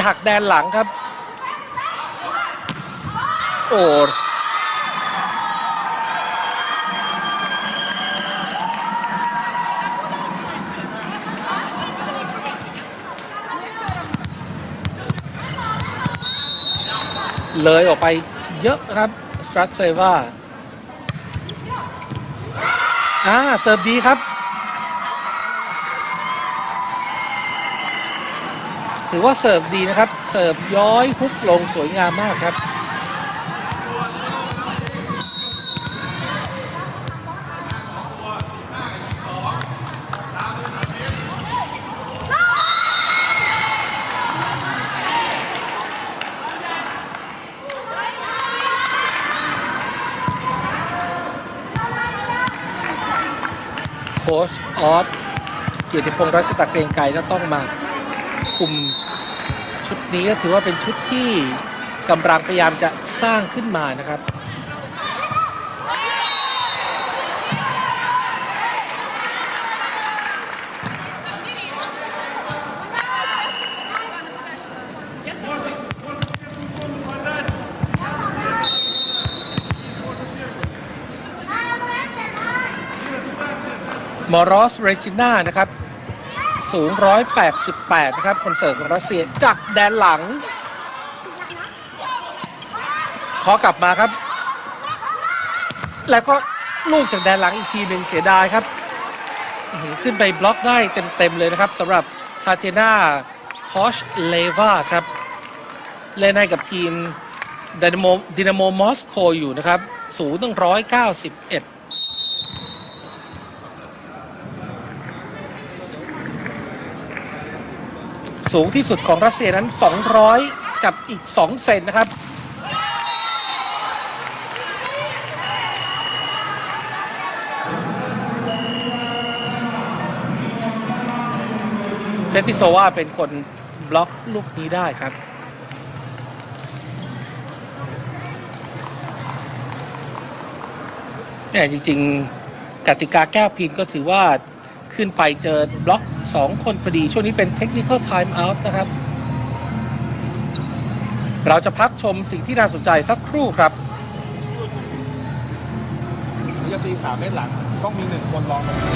จากแดนหลังครับ โอ้เลยออกไปเยอะครับสตรัตเซวาอ่าเสิร์ฟดีครับ ถือว่าเสิร์ฟดีนะครับ เสิร์ฟย้อยฮุกลงสวยงามมากครับ โค้ชออสเกียรติพงษ์รัชตะเกรียงไกรก็ต้องมา คุมชุดนี้ก็ถือว่าเป็นชุดที่กำลังพยายามจะสร้างขึ้นมานะครับมอรอสเรจิน่านะครับ สูง 188 นะครับ คนเสิร์ฟของรัสเซียจากแดนหลัง ขอกลับมาครับ แล้วก็ลูกจากแดนหลังอีกทีหนึ่งเสียดายครับ ขึ้นไปบล็อกได้เต็ม ๆ เลยนะครับสำหรับทาเทนาคอชเลวาครับ เล่นให้กับทีมดินาโมดินาโมมอสโกอยู่นะครับ สูงตั้ง191 สูงที่สุดของรัสเซียนั้น 200 กับอีก 2 เซนนะครับ เซนติโซวาเป็นคนบล็อกลูกนี้ได้ครับแต่จริง ๆกติกาแก้วพินก็ถือว่า ขึ้นไปเจอบล็อก 2 คนพอดี ช่วงนี้เป็นเทคนิคอลไทม์เอาท์นะครับ เราจะพักชมสิ่งที่น่าสนใจสักครู่ครับจะตีสามเมตรหลัง ต้องมีหนึ่งคนรองตรงนี้